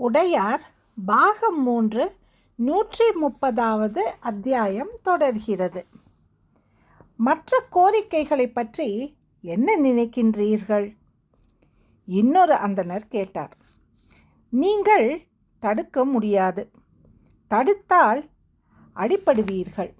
உடையார் பாகம் மூன்று நூற்றி முப்பதாவது அத்தியாயம் தொடர்கிறது. மற்ற கோரிக்கைகளை பற்றி என்ன நினைக்கின்றீர்கள்? இன்னொரு அந்தனர் கேட்டார். நீங்கள் தடுக்க முடியாது. தடுத்தால் அடிப்படுவீர்கள்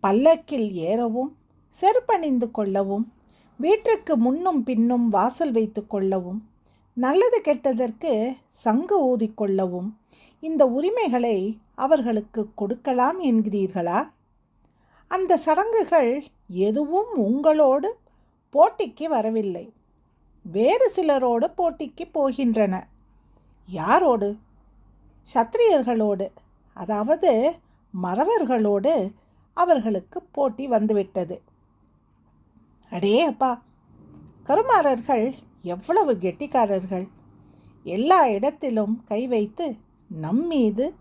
பல்லக்கில் ஏறவும் செருப்பணிந்து கொள்ளவும் வீட்டுக்கு முன்னும் பின்னும் வாசல் வைத்து கொள்ளவும் நல்லது கெட்டதற்கு சங்கு ஊதிக்கொள்ளவும் இந்த உரிமைகளை அவர்களுக்கு கொடுக்கலாம் என்கிறீர்களா? அந்த சடங்குகள் எதுவும் உங்களோடு போட்டிக்கு வரவில்லை. வேறு சிலரோடு போட்டிக்கு போகின்றன. யாரோடு? சத்திரியர்களோடு. அதாவது மறவர்களோடு அவர்களுக்கு போட்டி வந்துவிட்டது. அடே அப்பா கருமாரர்கள் எவ்வளவு கெட்டிக்காரர்கள். எல்லா இடத்திலும் கை வைத்து நம்மீது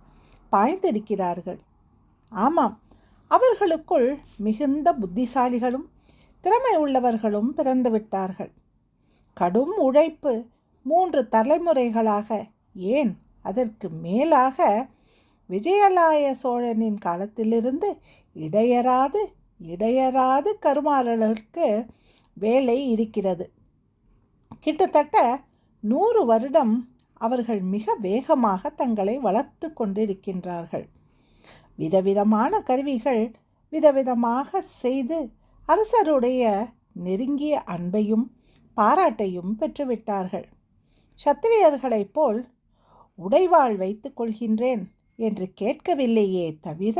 பாய்ந்திருக்கிறார்கள். ஆமாம் அவர்களுக்குள் மிகுந்த புத்திசாலிகளும் திறமை உள்ளவர்களும் பிறந்துவிட்டார்கள். கடும் உழைப்பு மூன்று தலைமுறைகளாக ஏன் அதற்கு மேலாக விஜயலாய சோழனின் காலத்திலிருந்து இடையராது இடையராது கருமாறலுக்கு வேலை இருக்கிறது. கிட்டத்தட்ட நூறு வருடம் அவர்கள் மிக வேகமாக தங்களை வளர்த்து கொண்டிருக்கின்றார்கள். விதவிதமான கருவிகள் விதவிதமாக செய்து அரசருடைய நெருங்கிய அன்பையும் பாராட்டையும் பெற்றுவிட்டார்கள். சத்திரியர்களைப் போல் உடைவாள் வைத்து கொள்கின்றேன் என்று கேட்கவில்லையே தவிர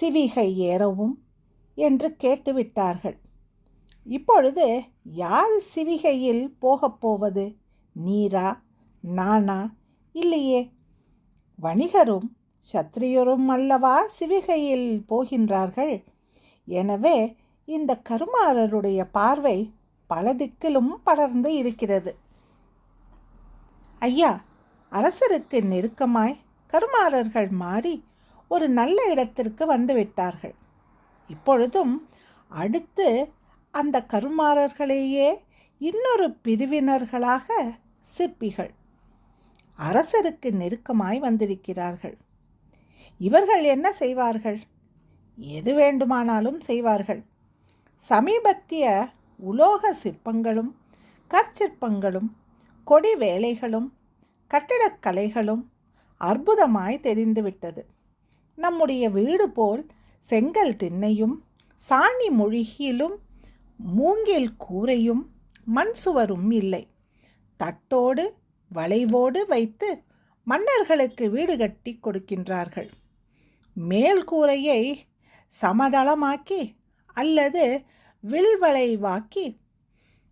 சிவிகை ஏறவும் என்று கேட்டுவிட்டார்கள். இப்பொழுது யார் சிவிகையில் போகப் போவது? நீரா? நானா? இல்லையே. வணிகரும் சத்திரியரும் அல்லவா சிவிகையில் போகின்றார்கள்? எனவே இந்த கருமாறருடைய பார்வை பல திக்கிலும் படர்ந்து இருக்கிறது. ஐயா அரசருக்கு நெருக்கமாய் கருமாரர்கள் மாறி ஒரு நல்ல இடத்திற்கு வந்துவிட்டார்கள். இப்பொழுதும் அடுத்து அந்த கருமாறர்களையே இன்னொரு பிரிவினர்களாக சிற்பிகள். அரசருக்கு நெருக்கமாய் வந்திருக்கிறார்கள். இவர்கள் என்ன செய்வார்கள்? எது வேண்டுமானாலும் செய்வார்கள். சமீபத்திய உலோக சிற்பங்களும் கற்சிற்பங்களும் கொடி வேலைகளும் கட்டிடக்கலைகளும் அற்புதமாய் தெரிந்துவிட்டது. நம்முடைய வீடு போல் செங்கல் திண்ணையும் சாணி மொழிகிலும் மூங்கில் கூரையும் மண் சுவரும் இல்லை. தட்டோடு வளைவோடு வைத்து மன்னர்களுக்கு வீடு கட்டி கொடுக்கின்றார்கள். மேல் கூரையை சமதளமாக்கி அல்லது வில்வளைவாக்கி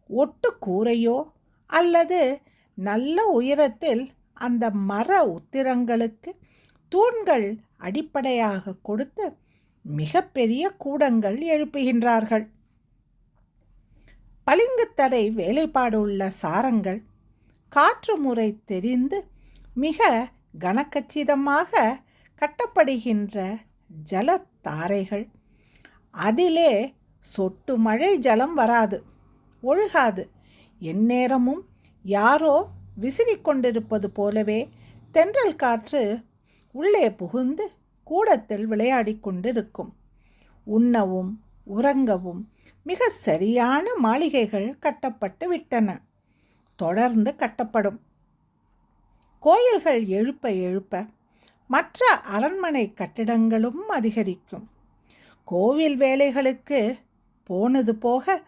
ஒட்டு கூரையோ அல்லது நல்ல உயரத்தில் அந்த மர உத்திரங்களுக்கு தூண்கள் அடிப்படையாக கொடுத்து மிகப்பெரிய கூடங்கள் எழுப்புகின்றார்கள். பளிங்குத்தரை வேலைப்பாடு உள்ள சாரங்கள் காற்று முறை தெரிந்து மிக கனக்கச்சிதமாக கட்டப்படுகின்ற ஜலத்தாரைகள் அதிலே சொட்டு மழை ஜலம் வராது ஒழுகாது. எந்நேரமும் யாரோ விசிறிக்கொண்டிருப்பது போலவே தென்றல் காற்று உள்ளே புகுந்து கூடத்தில் விளையாடி கொண்டிருக்கும். உண்ணவும் உறங்கவும் மிக சரியான மாளிகைகள் கட்டப்பட்டு விட்டன. தொடர்ந்து கட்டப்படும். கோயில்கள் எழுப்ப எழுப்ப மற்ற அரண்மனை கட்டிடங்களும் அதிகரிக்கும். கோவில் வேலைகளுக்கு போனது போக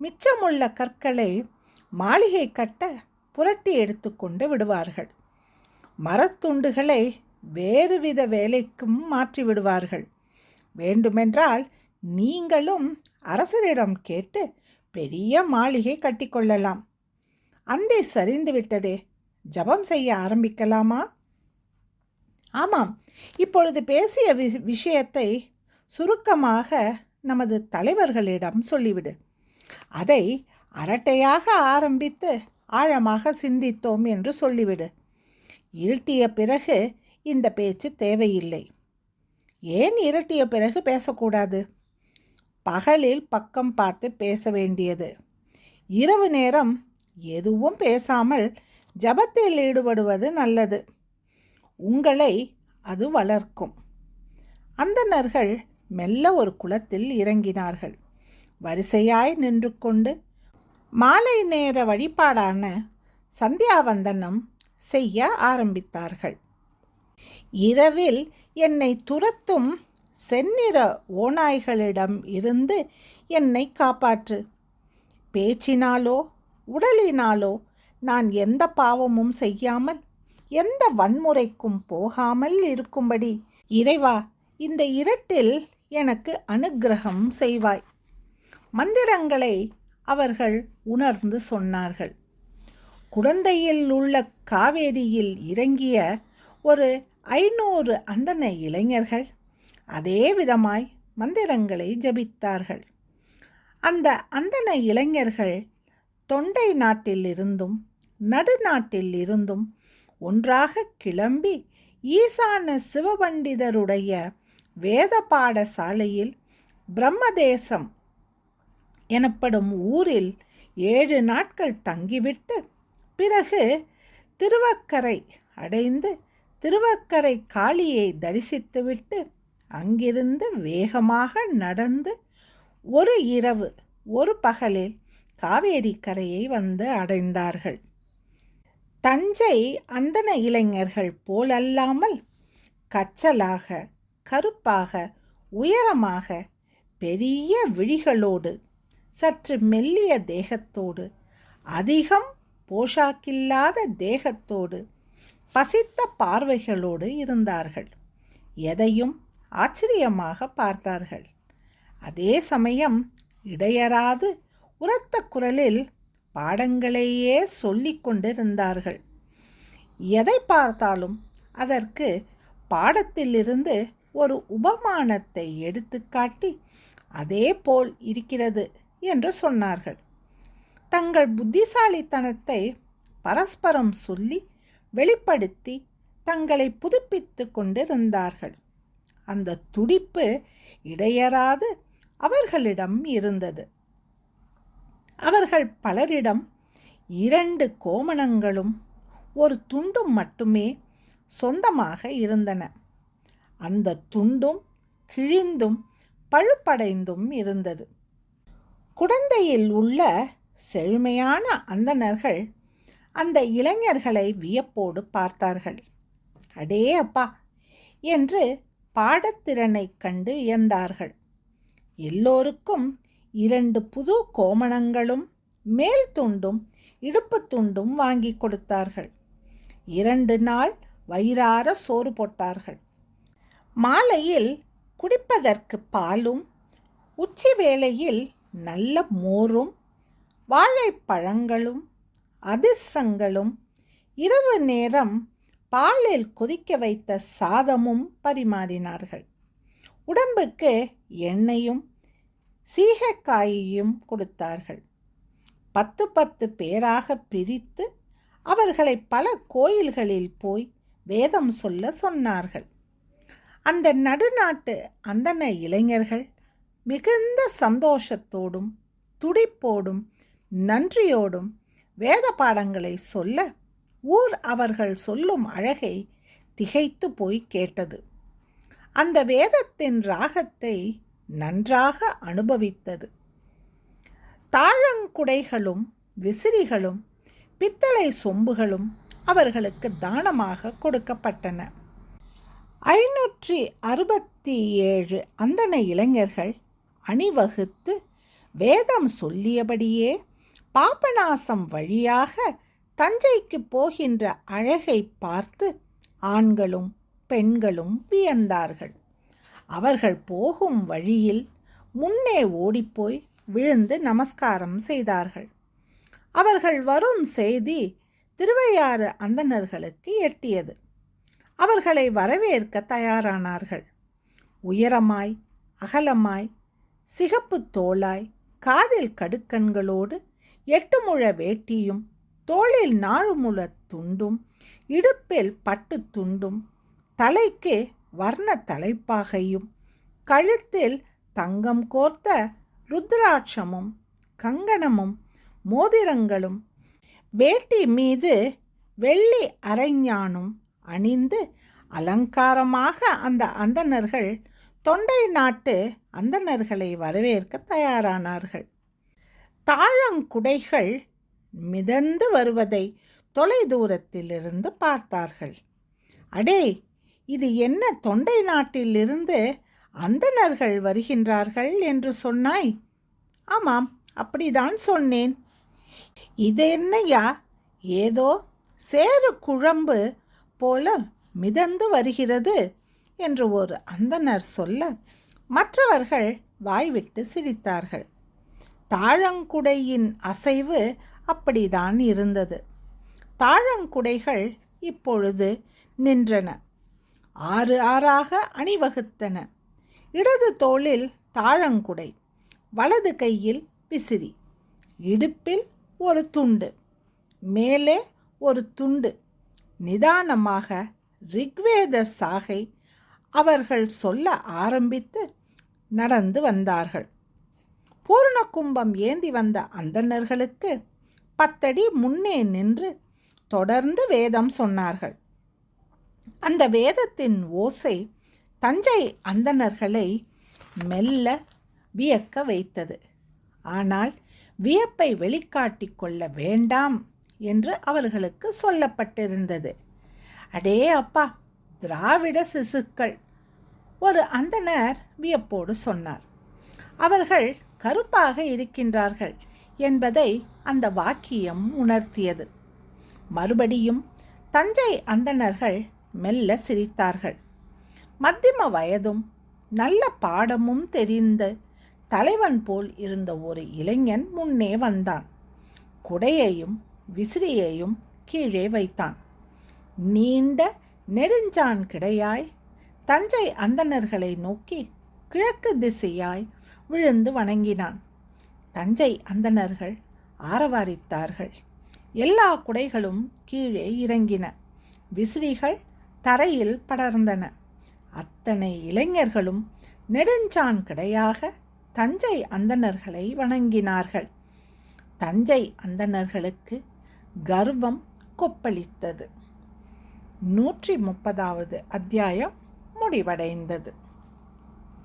மிச்சமுள்ள கற்களை மாளிகை கட்ட புரட்டி எடுத்துக்கொண்டு விடுவார்கள். மரத்துண்டுகளை வேறுவித வேலைக்கும் மாற்றி விடுவார்கள். வேண்டுமென்றால் நீங்களும் அரசரிடம் கேட்டு பெரிய மாளிகை கட்டிக்கொள்ளலாம். அந்தே சரிந்து விட்டதே. ஜபம் செய்ய ஆரம்பிக்கலாமா? ஆமாம். இப்பொழுது பேசிய வி விஷயத்தை சுருக்கமாக நமது தலைவர்களிடம் சொல்லிவிடு. அதை அரட்டையாக ஆரம்பித்து ஆழமாக சிந்தித்தோம் என்று சொல்லிவிடு. இருட்டிய பிறகு இந்த பேச்சு தேவையில்லை. ஏன் இருட்டிய பிறகு பேசக்கூடாது? பகலில் பக்கம் பார்த்து பேச வேண்டியது. இரவு நேரம் எதுவும் பேசாமல் ஜபத்தில் ஈடுபடுவது நல்லது. உங்களை அது வளர்க்கும். அந்தணர்கள் மெல்ல ஒரு குளத்தில் இறங்கினார்கள். வரிசையாய் நின்று கொண்டு மாலை நேர வழிபாடான சந்தியாவந்தனம் செய்ய ஆரம்பித்தார்கள். இரவில் என்னை துரத்தும் செந்நிற ஓநாய்களிடம் இருந்து என்னை காப்பாற்று. பேச்சினாலோ உடலினாலோ நான் எந்த பாவமும் செய்யாமல் எந்த வன்முறைக்கும் போகாமல் இருக்கும்படி. இறைவா இந்த இரட்டில் எனக்கு அனுக்கிரகம் செய்வாய். மந்திரங்களை அவர்கள் உணர்ந்து சொன்னார்கள். குழந்தையில் உள்ள காவேரியில் இறங்கிய ஒரு ஐநூறு அந்தன இளைஞர்கள் அதே விதமாய் மந்திரங்களை ஜபித்தார்கள். அந்த அந்தன இளைஞர்கள் தொண்டை நாட்டில் இருந்தும் நடுநாட்டில் இருந்தும் ஒன்றாக கிளம்பி ஈசான சிவபண்டிதருடைய வேத பாடசாலையில் பிரம்மதேசம் எனப்படும் ஊரில் ஏழு நாட்கள் தங்கிவிட்டு பிறகு திருவக்கரை அடைந்து திருவக்கரை காளியை தரிசித்துவிட்டு அங்கிருந்து வேகமாக நடந்து ஒரு இரவு ஒரு பகலில் காவேரி கரையை வந்து அடைந்தார்கள். தஞ்சை அந்தன இளைஞர்கள் போலல்லாமல் கச்சலாக கருப்பாக உயரமாக பெரிய விழிகளோடு சற்று மெல்லிய தேகத்தோடு அதிகம் போஷாக்கில்லாத தேகத்தோடு பசித்த பார்வைகளோடு இருந்தார்கள். எதையும் ஆச்சரியமாக பார்த்தார்கள். அதே சமயம் இடையராது உரத்த குரலில் பாடங்களையே சொல்லி கொண்டிருந்தார்கள். எதை பார்த்தாலும் அதற்கு பாடத்திலிருந்து ஒரு உபமானத்தை எடுத்துக்காட்டி அதே போல் இருக்கிறது என்று சொன்னார்கள். தங்கள் புத்திசாலித்தனத்தை பரஸ்பரம் சொல்லி வெளிப்படுத்தி தங்களை புதுப்பித்து கொண்டிருந்தார்கள். அந்த துடிப்பு இடையறாது. அவர்களிடம் இருந்தது. அவர்கள் பலரிடம் இரண்டு கோமணங்களும் ஒரு துண்டும் மட்டுமே சொந்தமாக இருந்தன. அந்த துண்டும் கிழிந்தும் பழுப்படைந்தும் இருந்தது. குடந்தையில் உள்ள செழுமையான அந்தணர்கள் அந்த இளைஞர்களை வியப்போடு பார்த்தார்கள். அடே அப்பா! என்று பாடத்திறனை கண்டு வியந்தார்கள் எல்லோருக்கும் இரண்டு புது கோமணங்களும் மேல் துண்டும் இடுப்பு துண்டும் வாங்கி கொடுத்தார்கள். இரண்டு நாள் வயிறார சோறு போட்டார்கள். மாலையில் குடிப்பதற்கு பாலும் உச்சி வேளையில் நல்ல மோரும் வாழைப்பழங்களும் அதிர்சங்களும் இரவு நேரம் பாலில் கொதிக்க வைத்த சாதமும் பரிமாறினார்கள். உடம்புக்கு எண்ணெயும் சீகக்காயையும் கொடுத்தார்கள். பத்து பத்து பேராக பிரித்து அவர்களை பல கோயில்களில் போய் வேதம் சொல்ல சொன்னார்கள். அந்த நடுநாட்டு அந்தன இளைஞர்கள் மிகுந்த சந்தோஷத்தோடும் துடிப்போடும் நன்றியோடும் வேத பாடங்களை சொல்ல ஊர் அவர்கள் சொல்லும் அழகை திகைத்து போய் கேட்டது. அந்த வேதத்தின் ராகத்தை நன்றாக அனுபவித்தது. தாழங்குடைகளும் விசிறிகளும் பித்தளை சொம்புகளும் அவர்களுக்கு தானமாக கொடுக்கப்பட்டன. ஐநூற்றி அறுபத்தி ஏழு அந்தன இளைஞர்கள் அணிவகுத்து வேதம் சொல்லியபடியே பாபநாசம் வழியாக தஞ்சைக்கு போகின்ற அழகை பார்த்து ஆண்களும் பெண்களும் வியந்தார்கள். அவர்கள் போகும் வழியில் முன்னே ஓடிப்போய் விழுந்து நமஸ்காரம் செய்தார்கள். அவர்கள் வரும் செய்தி திருவையாறு அந்தணர்களுக்கு எட்டியது. அவர்களை வரவேற்க தயாரானார்கள். உயரமாய் அகலமாய் சிகப்பு தோளாய் காதில் கடுக்கண்களோடு எட்டு முழ வேட்டியும் தோளில் நாழுமுழத் துண்டும் இடுப்பில் பட்டு துண்டும் தலைக்கு வர்ண தலைப்பாகையும் கழுத்தில் தங்கம் கோர்த்த ருத்ராட்சமும் கங்கணமும் மோதிரங்களும் வேட்டி மீது வெள்ளி அரைஞானும் அணிந்து அலங்காரமாக அந்த அந்தணர்கள் தொண்டை நாட்டு அந்தணர்களை வரவேற்க தயாரானார்கள். தாழங்குடைகள் மிதந்து வருவதை தொலை தூரத்திலிருந்து பார்த்தார்கள். அடே இது என்ன தொண்டை நாட்டிலிருந்து அந்தணர்கள் வருகின்றார்கள் என்று சொன்னாய்? ஆமாம் அப்படிதான் சொன்னேன். இது என்னையா ஏதோ சேறு குழம்பு போல மிதந்து வருகிறது என்று ஒரு அந்தனர் சொல்ல மற்றவர்கள் வாய்விட்டு சிரித்தார்கள். தாழங்குடையின் அசைவு அப்படிதான் இருந்தது. தாழங்குடைகள் இப்பொழுது நின்றன. ஆறு ஆறாக அணிவகுத்தன. இடது தோளில் தாழங்குடை வலது கையில் விசிறி இடுப்பில் ஒரு துண்டு மேலே ஒரு துண்டு. நிதானமாக ரிக்வேத சாகை அவர்கள் சொல்ல ஆரம்பித்து நடந்து வந்தார்கள். பூர்ண கும்பம் ஏந்தி வந்த அந்தணர்களுக்கு பத்தடி முன்னே நின்று தொடர்ந்து வேதம் சொன்னார்கள். அந்த வேதத்தின் ஓசை தஞ்சை அந்தணர்களை மெல்ல வியக்க வைத்தது. ஆனால் வியப்பை வெளிக்காட்டி கொள்ள வேண்டாம் என்று அவர்களுக்கு சொல்லப்பட்டிருந்தது. அடே அப்பா திராவிட சிசுக்கள். ஒரு அந்தனர் வியப்போடு சொன்னார். அவர்கள் கருப்பாக இருக்கின்றார்கள். என்பதை அந்த வாக்கியம் உணர்த்தியது. மறுபடியும் தஞ்சை அந்தணர்கள் மெல்ல சிரித்தார்கள். மத்திம வயதும் நல்ல பாடமும் தெரிந்த தலைவன் போல் இருந்த ஒரு இளைஞன் முன்னே வந்தான். குடையையும் விசிறியையும் கீழே வைத்தான். நீண்ட நெடுஞ்சான் கிடையாய் தஞ்சை அந்தணர்களை நோக்கி கிழக்கு திசையாய் விழுந்து வணங்கினான். தஞ்சை அந்தணர்கள் ஆரவாரித்தார்கள். எல்லா குடைகளும் கீழே இறங்கின. விசிறிகள் தரையில் படர்ந்தன. அத்தனை இளைஞர்களும் நெடுஞ்சான் கிடையாக தஞ்சை அந்தணர்களை வணங்கினார்கள். தஞ்சை அந்தணர்களுக்கு கர்வம் கொப்பளித்தது. நூற்றி முப்பதாவது அத்தியாயம் முடிவடைந்தது.